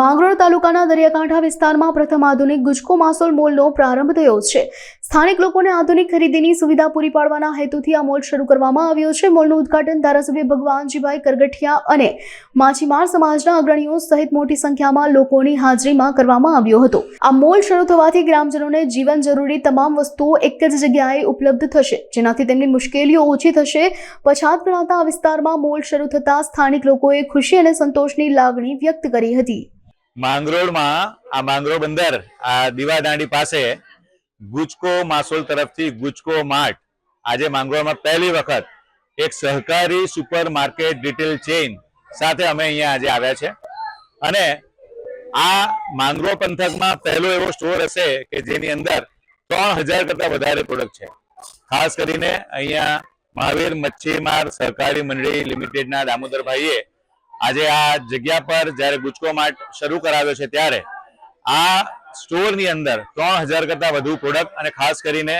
માંગરોળ તાલુકાના દરિયાકાંઠા વિસ્તારમાં પ્રથમ આધુનિક ગુજકો માસોલ મોલનો પ્રારંભ થયો છે. સ્થાનિક લોકોને આધુનિક ખરીદીની સુવિધા પૂરી પાડવાના હેતુથી આ મોલ શરૂ કરવામાં આવ્યો છે. મોલનું ઉદ્ઘાટન ધારાસભ્ય ભગવાનજીભાઈ કરગઠિયા અને માછીમાર સમાજના અગ્રણીઓ સહિત મોટી સંખ્યામાં લોકોની હાજરીમાં કરવામાં આવ્યો હતો. આ મોલ શરૂ થવાથી ગ્રામજનોને જીવન જરૂરી તમામ વસ્તુઓ એક જ જગ્યાએ ઉપલબ્ધ થશે, જેનાથી તેમની મુશ્કેલીઓ ઓછી થશે. પછાત ગણાતા આ વિસ્તારમાં મોલ શરૂ થતાં સ્થાનિક લોકોએ ખુશી અને સંતોષની લાગણી વ્યક્ત કરી હતી. માંગરોળમાં, આ માંગરોળ બંદર, આ દીવાદાંડી પાસે ગુજકો માસોલ તરફથી ગુજકો માર્ટ. આજે માંગરોળમાં પહેલી વખત એક સહકારી સુપર માર્કેટ રિટેલ ચેઇન સાથે અમે અહીંયા આજે આવ્યા છે. અને આ માંગરોળ પંથકમાં પહેલો એવો સ્ટોર હશે કે જેની અંદર ત્રણ હજાર કરતા વધારે પ્રોડક્ટ છે. ખાસ કરીને અહીંયા મહાવીર મચ્છીમાર સહકારી મંડળી લિમિટેડના દામોદરભાઈએ આજે આ જગ્યા પર જ્યારે ગુજકો માર્ટ શરૂ કરાવ્યો છે ત્યારે આ સ્ટોરની અંદર ત્રણ હજાર કરતા વધુ પ્રોડક્ટ અને ખાસ કરીને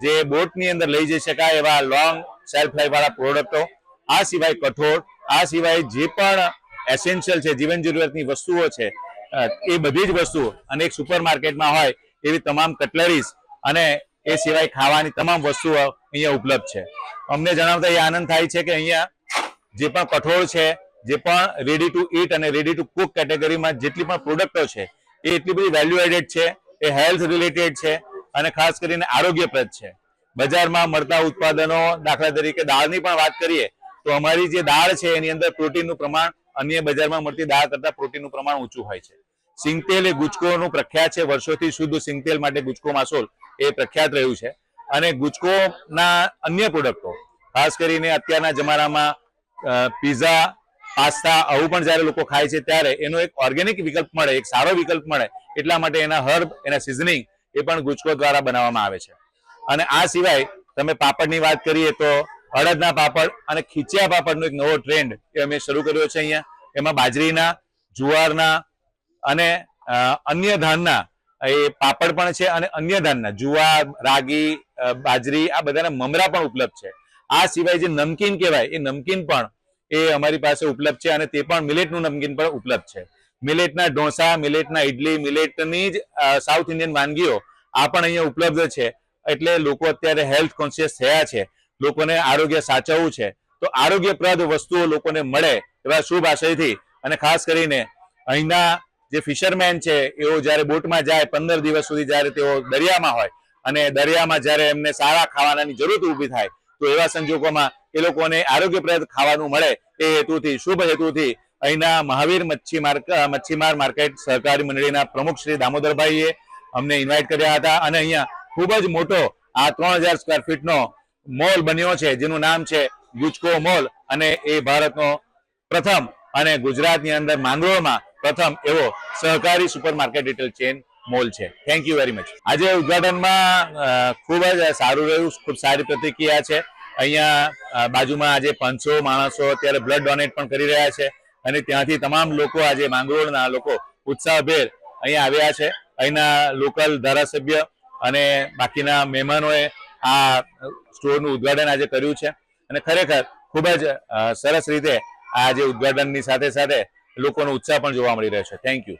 જે બોટની અંદર લઈ જઈ શકાય એવા લોંગ સેલ્ફ લાઈફ વાળા પ્રોડક્ટો આ સિવાય કઠોળ, આ સિવાય જે પણ એસેન્શિયલ છે, જીવન જરૂરિયાતની વસ્તુઓ છે એ બધી જ વસ્તુઓ અને એક સુપર માર્કેટમાં હોય એવી તમામ કટલરીઝ અને એ સિવાય ખાવાની તમામ વસ્તુઓ અહીંયા ઉપલબ્ધ છે. અમને જણાવતા એ આનંદ થાય છે કે અહીંયા જે પણ કઠોળ છે જે પણ રેડી ટુ ઈટ અને રેડી ટુ કુક કેટેગરીમાં જેટલી પણ પ્રોડક્ટો છે, એ એટલી બધી વેલ્યુ એડેડ છે, એ હેલ્થ રિલેટેડ છે અને ખાસ કરીને આરોગ્યપ્રદ છે. બજારમાં મળતા ઉત્પાદનો, દાખલા તરીકે દાળની પણ વાત કરીએ, તો અમારી જે દાળ છે, એની અંદર પ્રોટીનનું પ્રમાણ અન્ય બજારમાં મળતી દાળ કરતાં પ્રોટીનનું પ્રમાણ ઊંચું હોય છે. સિંગતેલ એ ગુજકોનું પ્રખ્યાત છે, વર્ષોથી શુદ્ધ સિંગતેલ માટે ગુજકો માસોલ એ પ્રખ્યાત રહ્યું છે. અને ગુજકોના અન્ય પ્રોડક્ટો ખાસ કરીને અત્યારના જમાનામાં પીઝા પાસ્તા આવું પણ જ્યારે લોકો ખાય છે ત્યારે એનો એક ઓર્ગેનિક વિકલ્પ મળે, એક સારો વિકલ્પ મળે, એટલા માટે એના હર્બ એના સિઝનિંગ એ પણ ગુજકો દ્વારા બનાવવામાં આવે છે. અને આ સિવાય તમે પાપડની વાત કરીએ તો અડદના પાપડ અને ખીચિયા પાપડનો એક નવો ટ્રેન્ડ એ અમે શરૂ કર્યો છે અહીંયા. એમાં બાજરીના, જુવારના અને અન્ય ધાનના એ પાપડ પણ છે અને અન્ય ધાનના જુવાર, રાગી બાજરી આ બધાના મમરા પણ ઉપલબ્ધ છે. આ સિવાય જે નમકીન કહેવાય, એ નમકીન પણ એ અમારી પાસે ઉપલબ્ધ છે અને તે પણ મિલેટનું નમકીન પણ ઉપલબ્ધ છે. મિલેટના ઢોસા, મિલેટના ઇડલી મિલેટની જ સાઉથ ઇન્ડિયન વાનગીઓ આ પણ અહીંયા ઉપલબ્ધ છે. એટલે લોકો અત્યારે હેલ્થ કોન્શિયસ થયા છે. લોકોને આરોગ્ય સાચવવું છે. તો આરોગ્યપ્રદ વસ્તુઓ લોકોને મળે એવા શુભ આશયથી અને ખાસ કરીને અહીંના જે ફિશરમેન છે, એઓ જ્યારે બોટમાં જાય પંદર દિવસ સુધી જ્યારે તેઓ દરિયામાં હોય અને દરિયામાં જ્યારે એમને સારા ખાવાનાની જરૂર ઊભી થાય, તો એવા સંજોગોમાં એ લોકોને આરોગ્યપ્રદ ખાવાનું મળે એ હેતુથી, શુભ હેતુથી અહીંના મહાવીર મચ્છી મચ્છીમાર માર્કેટ સહકારી મંડળીના પ્રમુખ શ્રી દામોદરભાઈએ અમને ઇન્વાઇટ કર્યા હતા અને અહીંયા ખૂબ જ મોટો આ ત્રણ હજાર સ્ક્વેર ફીટનો મોલ બન્યો છે, જેનું નામ છે ગુજકો મોલ અને એ ભારતનો પ્રથમ અને ગુજરાતની અંદર માંગરોળમાં પ્રથમ એવો સહકારી super market retail chain mall છે. થેન્ક યુ વેરી મચ આજે ઉદઘાટનમાં ખૂબ જ સારું રહ્યું, ખૂબ સારી પ્રતિક્રિયા છે. અહીંયા બાજુમાં આજે પાંચસો માણસો અત્યારે બ્લડ ડોનેટ પણ કરી રહ્યા છે અને ત્યાંથી તમામ લોકો આજે માંગરોળના લોકો ઉત્સાહભેર અહીંયા આવ્યા છે. અહીંના લોકલ ધારાસભ્ય અને બાકીના મહેમાનોએ આ સ્ટોરનું ઉદ્ઘાટન આજે કર્યું છે. અને ખરેખર ખૂબ જ સરસ રીતે આ જે ઉદ્ઘાટનની સાથે સાથે લોકોનો ઉત્સાહ પણ જોવા મળી રહ્યો છે. Thank you